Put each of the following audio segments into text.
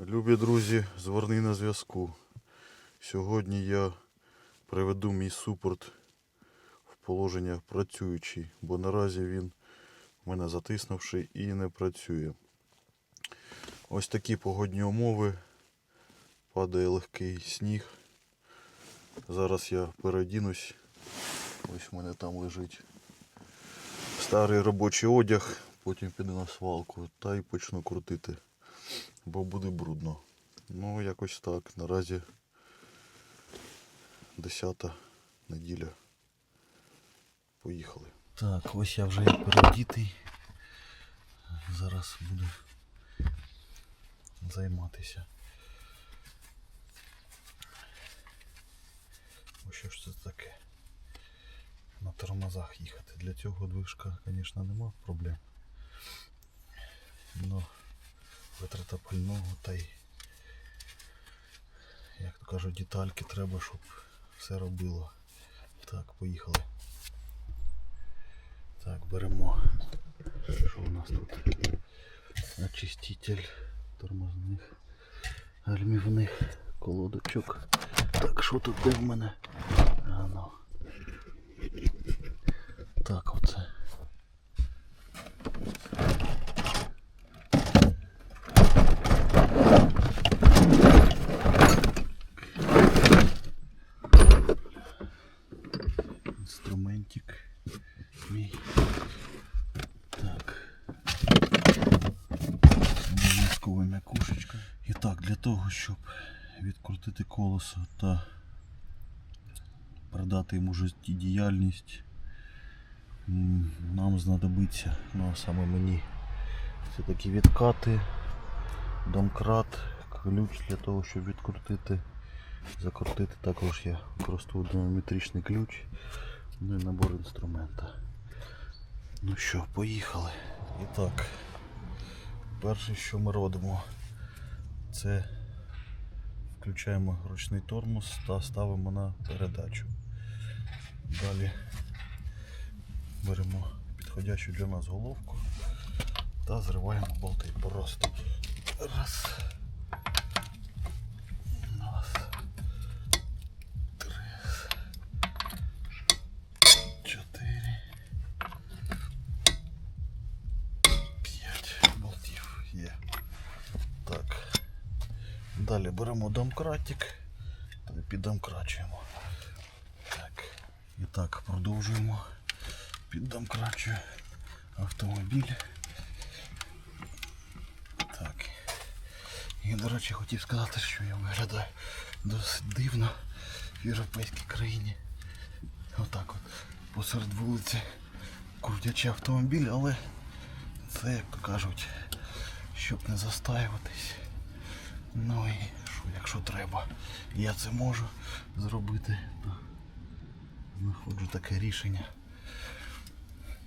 Любі друзі, зверни на зв'язку. Сьогодні я приведу мій супорт в положення працюючий, бо наразі він в мене затиснувший і не працює. Ось такі погодні умови. Падає легкий сніг. Зараз я переодінусь. Ось в мене там лежить старий робочий одяг, потім піду на свалку та й почну крутити бо буде брудно. Ну, якось так. Наразі 10 неділя. Поїхали. Так, ось я вже переодітий. Зараз буду займатися. Ось що ж це таке? На тормозах їхати. Для цього движка, звісно, нема проблем. Но витрата пального та й, як то кажуть, детальки треба, щоб все робило. Так, поїхали. Так, беремо. Що у нас тут? Очиститель тормозних гальмівних колодочок. Так, що тут де в мене? А, ну. Так, оце. інструментик мій. Так. Обов'язкова м'якушечка. І так, для того, щоб відкрутити колесо та продати йому життєдіяльність, нам знадобиться, ну а саме мені, це такі відкати, домкрат, ключ для того, щоб відкрутити. Закрутити також я використовую динамометричний ключ. Ну і набор інструмента. Ну що, поїхали. І так, перше, що ми робимо, це включаємо ручний тормоз та ставимо на передачу. Далі беремо підходящу для нас головку та зриваємо болти просто. Раз. Раз. Три. Чотири. П'ять болтів є. Так. Далі беремо домкратик та піддомкрачуємо. І так, продовжуємо. Піддомкрачую автомобіль. Так. І, до речі, хотів сказати, що я виглядаю досить дивно в європейській країні. Отак от посеред вулиці крутячи автомобіль, але це, як то кажуть, щоб не застаюватись. Ну і що, якщо треба, я це можу зробити, то знаходжу таке рішення.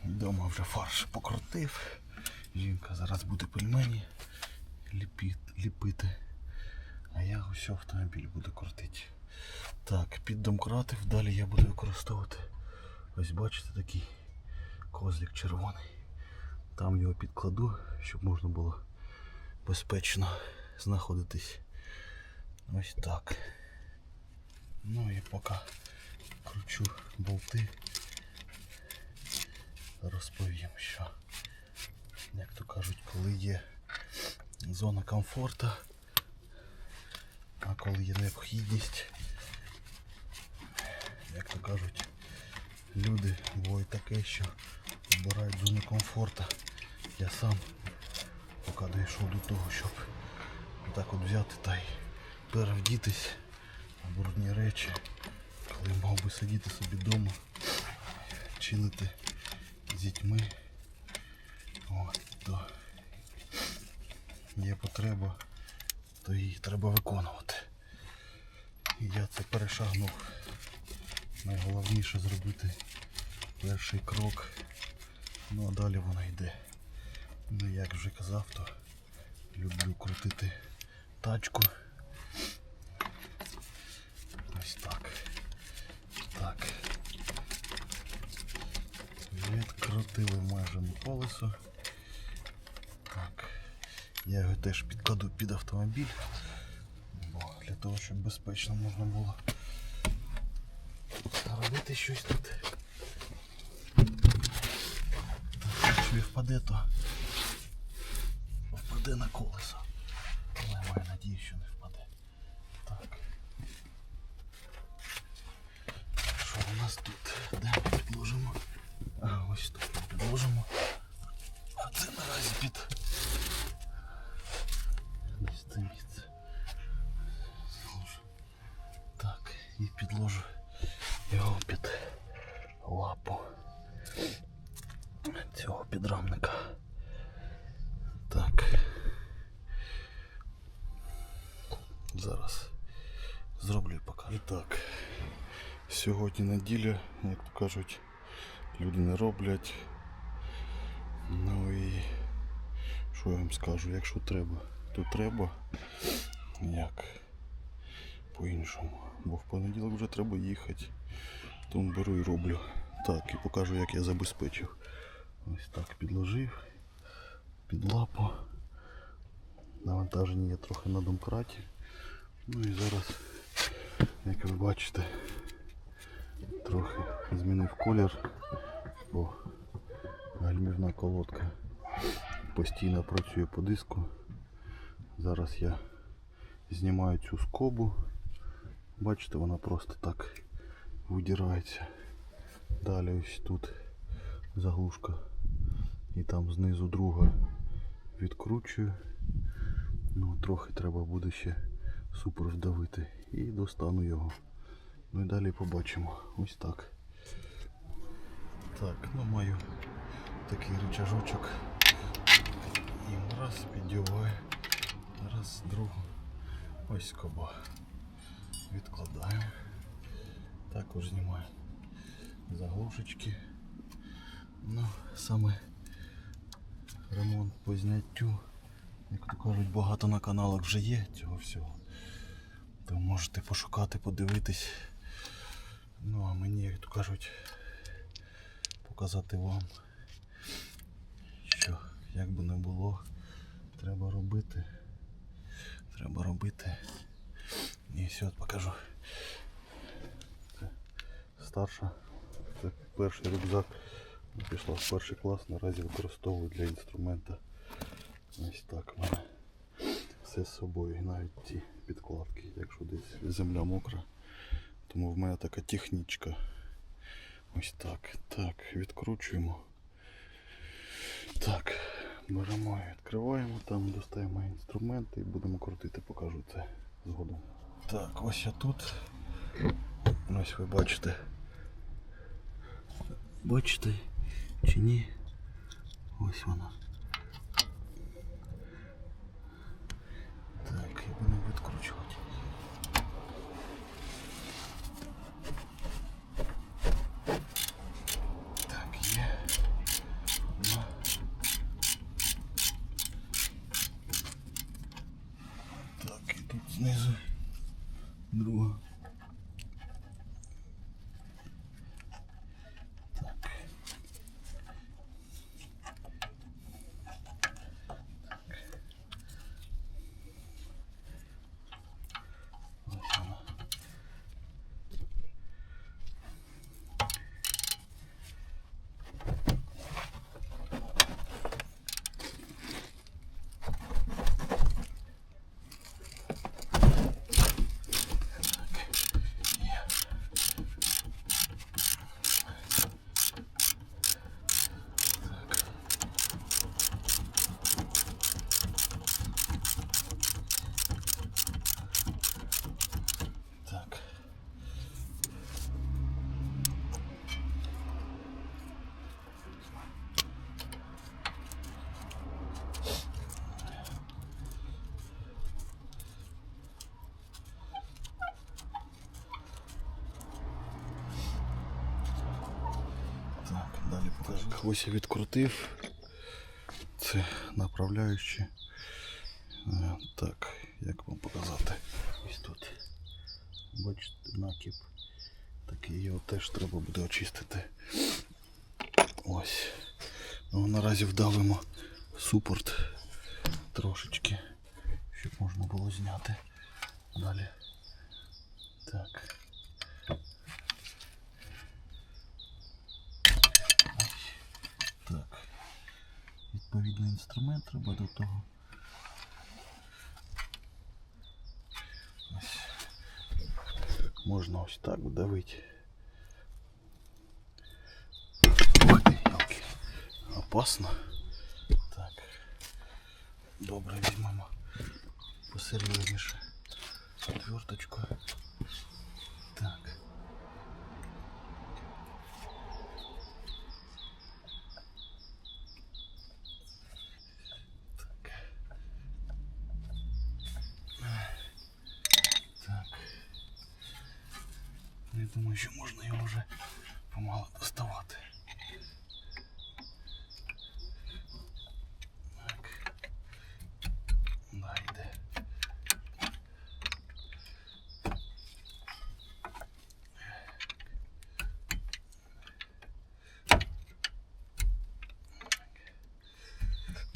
Дома вже фарш покрутив. Жінка зараз буде пельмені ліпити. А я ось автомобіль буду крутити. Так, під домкратив, далі я буду використовувати. Ось бачите такий козлик червоний. Там його підкладу, щоб можна було безпечно знаходитись. Ось так. Ну і поки кручу болти, розповім, що, як то кажуть, коли є зона комфорту, а коли є необхідність, як то кажуть, люди буває таке, що обирають зону комфорту. Я сам поки дійшов до того, щоб так от взяти та й перевдітись брудні речі, коли мав би сидіти собі вдома, чилити з дітьми. От, то є потреба, то її треба виконувати. І я це перешагнув. Найголовніше зробити перший крок. Ну а далі воно йде. Ну як вже казав, то люблю крутити тачку. Ось так. Так. Відкрутили майже на колесо. Так. Я його теж підкладу під автомобіль. Бо для того, щоб безпечно можна було робити щось тут. Якщо і впаде, то впаде на колесо. Але я маю надію, що не впаде. Так. Що у нас тут? Так. Сьогодні неділя, як то кажуть, люди не роблять. Ну і що я вам скажу, якщо треба, то треба. Як по-іншому. Бо в понеділок вже треба їхати. Тому беру і роблю. Так, і покажу, як я забезпечив. Ось так підложив під лапу. Навантаження є трохи на домкраті. Ну і зараз, як ви бачите, трохи змінив колір, бо гальмівна колодка постійно працює по диску. Зараз я знімаю цю скобу. Бачите, вона просто так видирається. Далі ось тут заглушка. І там знизу друга відкручую. Ну, трохи треба буде ще супер вдавити. І достану його. Ну і далі побачимо. Ось так. Так, ну маю такий рычажочок. І раз піддіваю. Раз, другу. Ось скоба. Відкладаємо. Також знімаю заглушечки. Ну, саме ремонт по зняттю. Як то кажуть, багато на каналах вже є цього всього. То можете пошукати, подивитись. Ну а мені, як то кажуть, показати вам, що як би не було, треба робити. Треба робити. І все, от покажу. Це старша. Це перший рюкзак. Пішла в перший клас, наразі використовую для інструмента. Ось так мене. Все з собою, і навіть ці підкладки, якщо десь земля мокра. Тому в мене така технічка. Ось так. Так, відкручуємо. Так, беремо і відкриваємо, там достаємо інструменти і будемо крутити, покажу це згодом. Так, ось я тут. Ось ви бачите. Бачите чи ні? Ось вона. Так, і будемо відкручувати. Так, є. Одна. Так, і тут знизу друга. Так. Ось вона. Так. Так, далі покажу. Ось відкрутив. Це направляючи. Е, Так, як вам показати? Ось тут. Бачите, накіп. Такий його теж треба буде очистити. Ось. Ну, наразі вдавимо супорт трошечки, щоб можна було зняти. Далі. Так. Відповідний інструмент треба до того. Ось. Можна ось так вдавити. Ой. Опасно. Так. Добре, візьмемо посерйозніше отверточку. Так. Так. Так. Ну, Я думаю, що можна його вже помалу доставати. Так. Да, йде.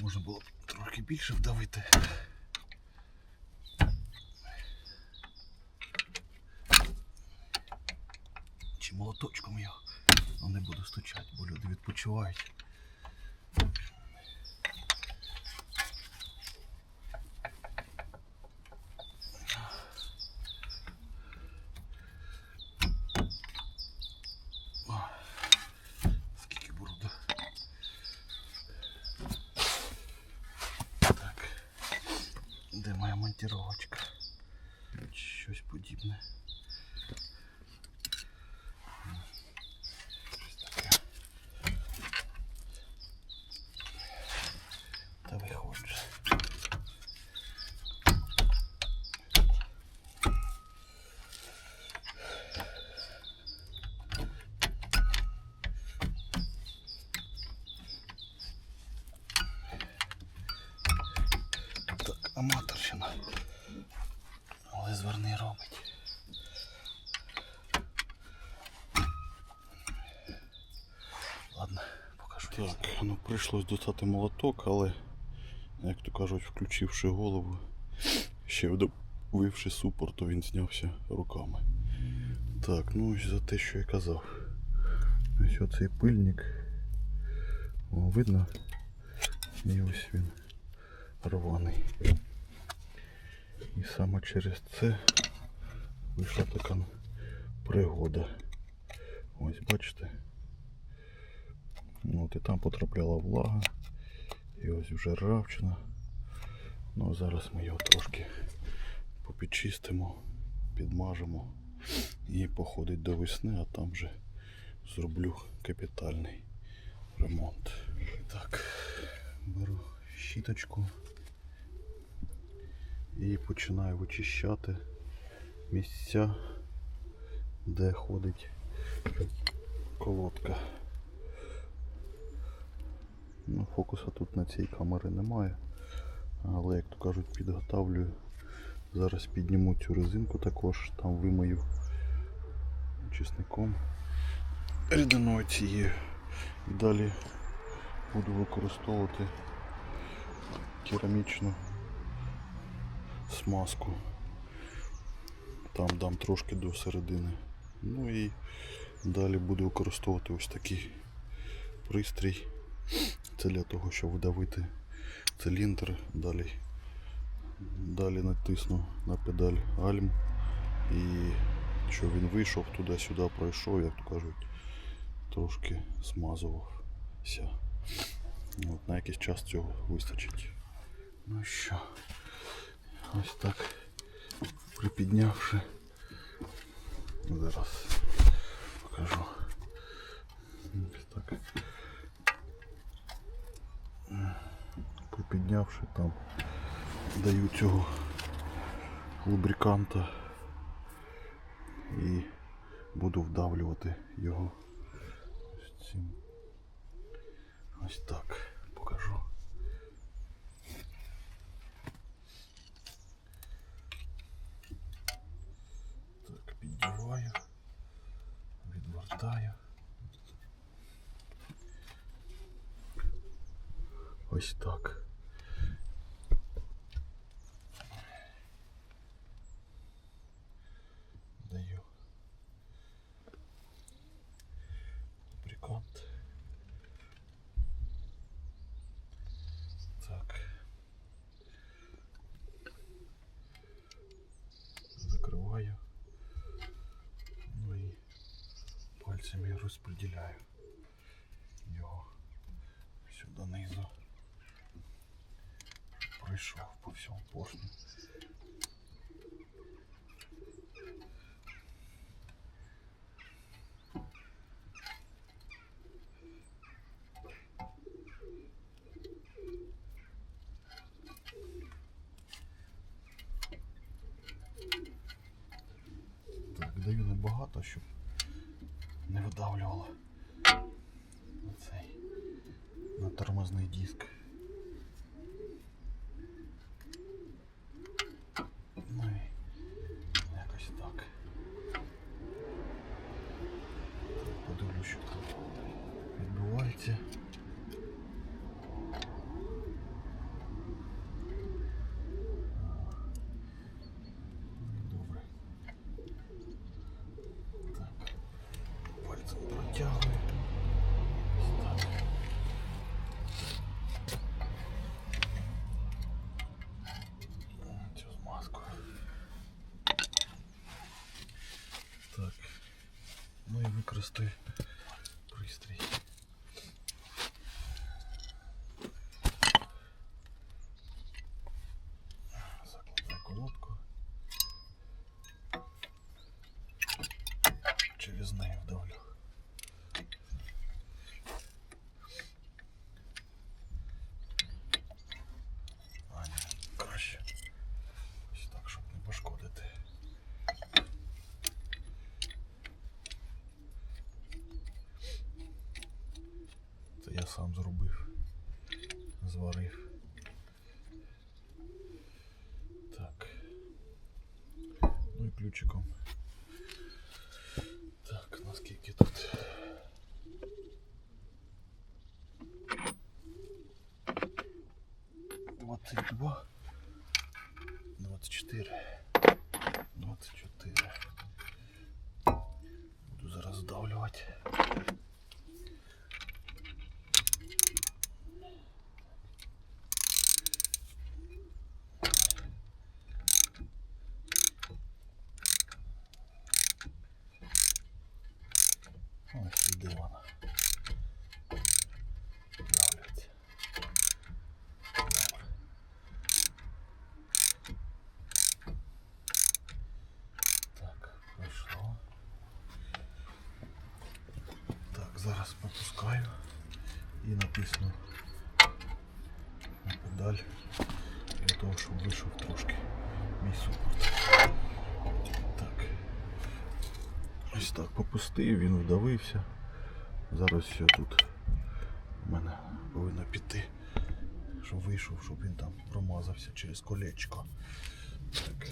Можна було трохи більше вдавити. Чи молоточком його. Стучати, бо люди відпочивають. О, Скільки бруду. Так. Де моя монтировочка? Щось подібне. Щось таке. Та виходь же. Так, аматорщина. Але зверни робить. Ладно, покажу. Так, ну прийшлось достати молоток, але, як то кажуть, включивши голову, ще вдавивши супор, то він знявся руками. Так, ну ось за те, що я казав. Ось оцей пильник. О, видно? І ось він рваний. І саме через це вийшла така пригода. Ось бачите. От і там потрапляла влага. І ось вже ржавчина. Ну а зараз ми його трошки попідчистимо, підмажемо і походить до весни, а там вже зроблю капітальний ремонт. Так, беру щіточку і починаю вичищати місця, де ходить колодка. Ну, фокуса тут на цій камері немає, але як то кажуть, підготавлюю. Зараз підніму цю резинку також, там вимию чесником рідиною цією. І далі буду використовувати керамічну смазку. Там дам трошки до середини. Ну і далі буду використовувати ось такий пристрій. Це для того, щоб видавити циліндр. Далі, далі натисну на педаль гальм і щоб він вийшов туди-сюди, пройшов, як то кажуть, трошки смазувався. От, на якийсь час цього вистачить. Ну що, ось так припіднявши. Зараз покажу. Ось так. Припіднявши там даю цього лубриканта і буду вдавлювати його ось цим. Ось так Ось так. Даю. Приконт. Так. Закриваю. Ну і пальцями розподіляю його сюди низу. Пройшов по всьому поршню. Так, даю небагато, щоб не видавлювало на цей на тормозний диск. Ну і якось так. Подивлюсь, що тут відбувається. Добре. Так. Пальцем протягую. Ось так. Цю змазку. Так. Ну Зварив. Так. Ну і ключиком. Так, наскільки тут? Двадцять два. Двадцять чотири. Двадцять чотири. Буду зараз здавлювати. Натисну на педаль для того, щоб вийшов трошки мій супорт. Так. Ось так попустив, він вдавився. Зараз все тут у мене повинно піти, щоб вийшов, щоб він там промазався через колечко. Так.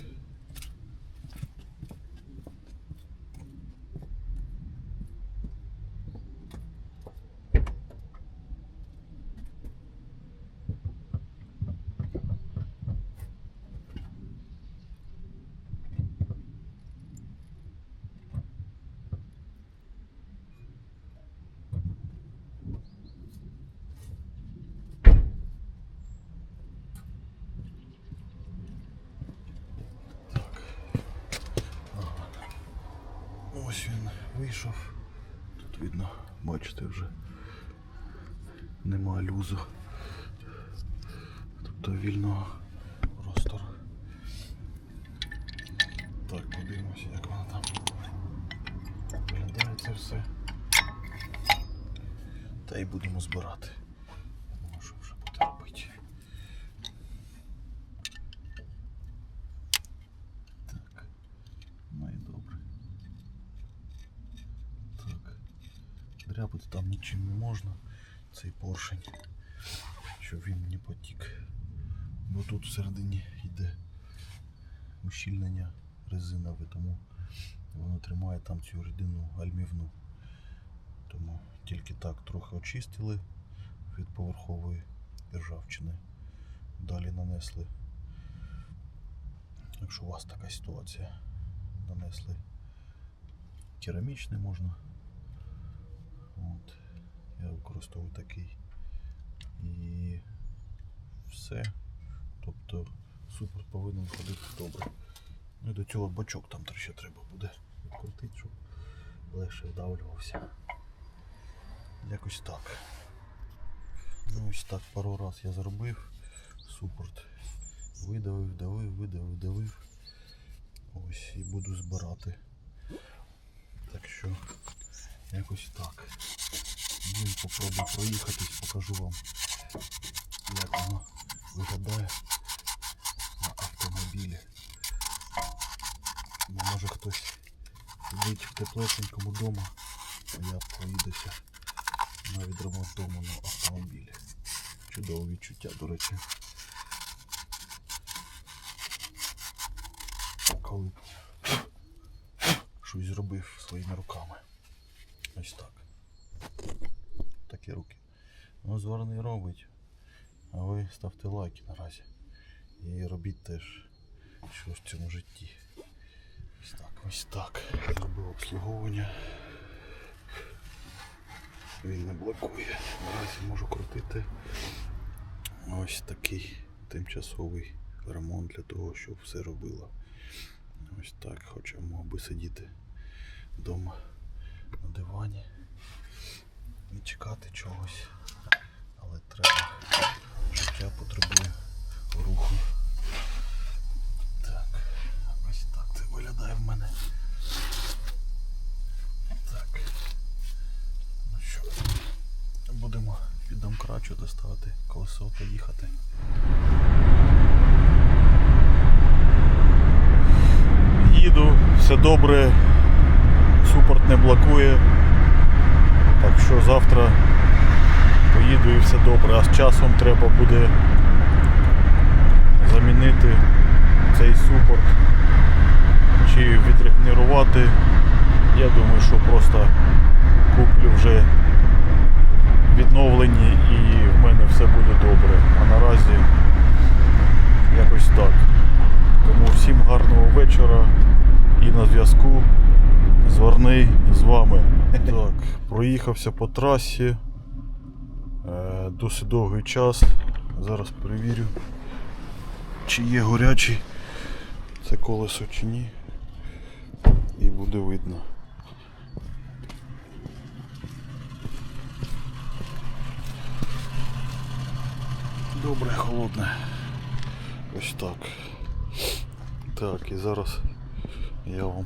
Ось він вийшов. Тут видно, бачите, вже нема люзу. Тобто вільного простору. Так, подивимося, як воно там виглядає це все. Та й будемо збирати. Я думаю, що вже буде робити. Так, ну і добре. Так. Дряпати там нічим не можна. Цей поршень. Щоб він не потік. Бо тут всередині йде ущільнення резинове, тому воно тримає там цю рідину альмівну. Тому тільки так трохи очистили від поверхової ржавчини. Далі нанесли. Якщо у вас така ситуація, нанесли керамічний можна. От. Я використовую такий. І все. Тобто супер повинен ходити добре. Ну і до цього бачок там ще треба буде відкрутити, щоб легше вдавлювався. Якось так. Ну ось так пару раз я зробив. Супорт. Видавив, давив, видавив, давив. Ось і буду збирати. Так що якось так. Ну і попробую проїхатись, покажу вам, як воно виглядає на автомобілі. Бо може хтось сидить в теплесенькому вдома, а я проїдуся на відремонтованому автомобілі. Чудове відчуття, до речі. Коли щось зробив своїми руками. Ось так. Такі руки. Ну, зварений робить. А ви ставте лайки наразі. І робіть теж щось в цьому житті. Ось так, ось так. Зробив обслуговування. Він не блокує. Наразі можу крутити. Ось такий тимчасовий ремонт для того, щоб все робило. Ось так, хоча мог би сидіти вдома на дивані і чекати чогось. Але треба. Життя потребує руху. Так, ось так це виглядає в мене. Так. Ну що, будемо під домкрачу доставати колесо та їхати. Їду, все добре, супорт не блокує. Так що завтра поїду і все добре. А з часом треба буде замінити цей супорт чи відрегенерувати. Я думаю, що просто куплю вже відновлені і в мене все буде добре. А наразі якось так. Тому всім гарного вечора і на зв'язку Зварний з вами. Так, проїхався по трасі. Е, Досить довгий час. Зараз перевірю, чи є горячий це колесо чи ні. І буде видно. Добре, холодне. Ось так. Так, і зараз я вам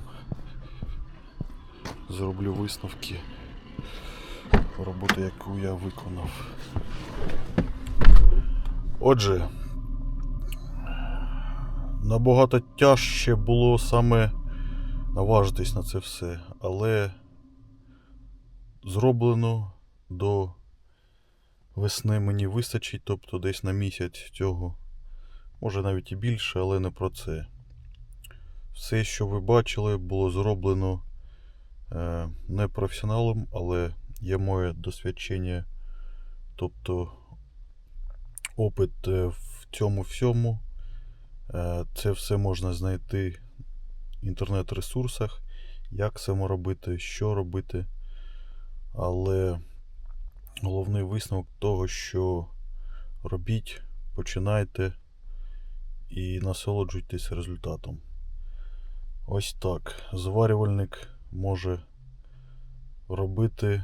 зроблю висновки роботи, яку я виконав. Отже, набагато тяжче було саме наважитись на це все, але зроблено до весни мені вистачить, тобто десь на місяць цього, може навіть і більше, але не про це. Все, що ви бачили, було зроблено е, не професіоналом, але є моє досвідчення, тобто опит е, в цьому всьому. Е, Це все можна знайти в інтернет-ресурсах, як саме робити, що робити. Але головний висновок того, що робіть, починайте і насолоджуйтесь результатом. Ось так. Зварювальник може робити,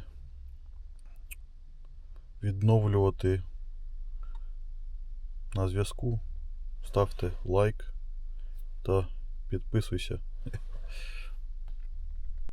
відновлювати на зв'язку. Ставте лайк та підписуйся.